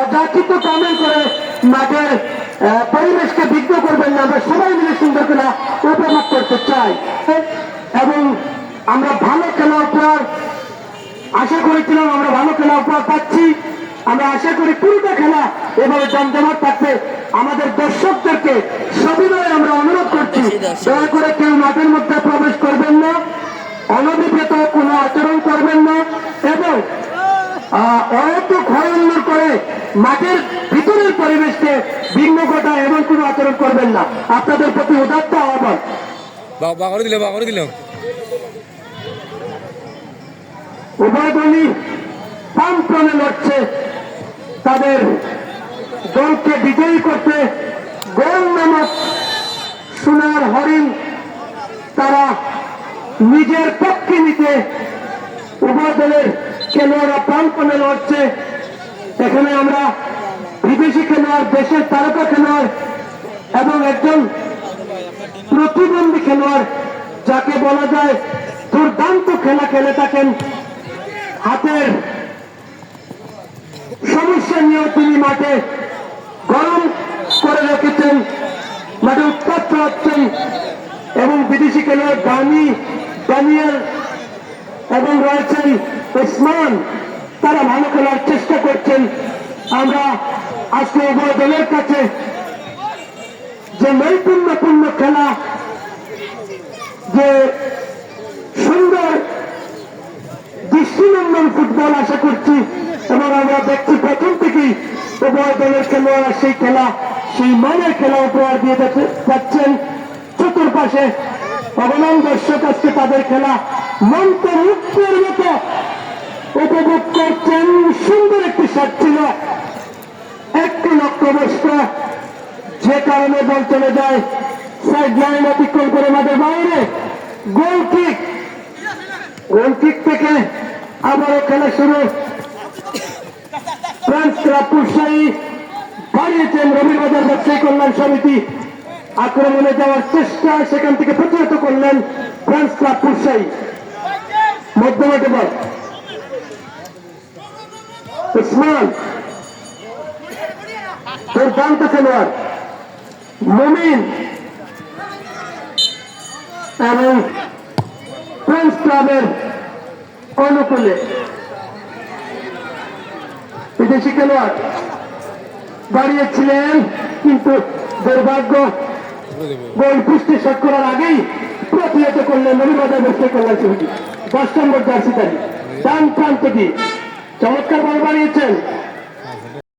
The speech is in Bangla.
অযাচিত কমেন্ট করে মাঠের পরিবেশকে বিঘ্ন করবেন না আমরা সবাই মিলে সুন্দর খেলা উপভোগ করতে চাই। এবং আমরা ভালো খেলা উপহার আশা করেছিলাম আমরা ভালো খেলা উপহার পাচ্ছি। আমরা আশা করি পুরোটা খেলা এভাবে জমজমাট থাকবে। আমাদের দর্শকদেরকে সবিনয় আমরা অনুরোধ করছি দয়া করে কেউ মাঠের মধ্যে প্রবেশ করবেন না অনধিকৃত কোনো আচরণ করবেন না এবং অহেতু ক্ষয়ন্নর করে মাঠের ভিতরের পরিবেশকে বিঘ্ন ঘটায় এমন কোনো আচরণ করবেন না। আপনাদের প্রতি উদাত্ত আহ্বান। উভয় দলই প্রাণপণে লড়ছে। তাদের দলকে বিজয়ী করতে গোল নামক সোনার হরিণ তারা নিজের পক্ষে নিতে উভয় দলের খেলোয়াড়রা প্রাণপণে লড়ছে। এখানে আমরা বিদেশি খেলোয়াড়, দেশের তারকা খেলোয়াড় এবং একজন প্রতিবন্ধী খেলোয়াড়, যাকে বলা যায় দুর্দান্ত খেলা খেলে থাকেন। হাতের সমস্যা নিয়েও তিনি মাঠে গরম করে রেখেছেন, মাঠে উৎপাদ চালাচ্ছেন এবং বিদেশি খেলোয়াড় দানি ড্যানিয়েল এবং রয়েছেন ওসমান তারা ভালো খেলার চেষ্টা করছেন। আমরা আজকে উভয় দলের কাছে যে নৈপুণ্যপূর্ণ খেলা, যে সুন্দর দৃষ্টিনন্দন ফুটবল আশা করছি, এবং আমরা দেখছি প্রথম থেকেই উভয় দলের খেলোয়াড়রা সেই খেলা, সেই মানের খেলা উপহার দিয়ে যাচ্ছে- যাচ্ছেন। চতুর্পাশে ভগবান দর্শক আজকে তাদের খেলা মন্ত্রমুক্তের মতো উপভোগ করছেন সুন্দর একটি শট ছিল? একটি লক্ষ্যবস্ত যে কারণে বল চলে যায়। সাইড লাইন অতিক্রম করে মাঠের বাইরে। গোল কিক গোল কিক থেকে আবারও খেলা শুরু। ফ্রান্স ক্লাব পুরসাই বাড়িয়েছেন রবিবাজার ব্যবসায়ী কল্যাণ সমিতি। আক্রমণে যাওয়ার চেষ্টা সেখান থেকে প্রতিহত করলেন ফ্রান্স ক্লাব পুরসাই। মধ্যমাঠে বল। উসমান দুর্দান্ত খেলোয়াড় মুমিন এবং ফ্রেন্স ক্লাবের অনুকূলে বিদেশি খেলোয়াড়। দাঁড়িয়েছিলেন কিন্তু দুর্ভাগ্য, গোল পুষ্টি শট করার আগেই প্রতিহত করলেন রবিবাজার ব্যবসায়ী কল্যাণ সমিতি। দশ নম্বর জার্সিদারি ডান প্রান্ত দিয়ে চমৎকার বল বাড়িয়েছেন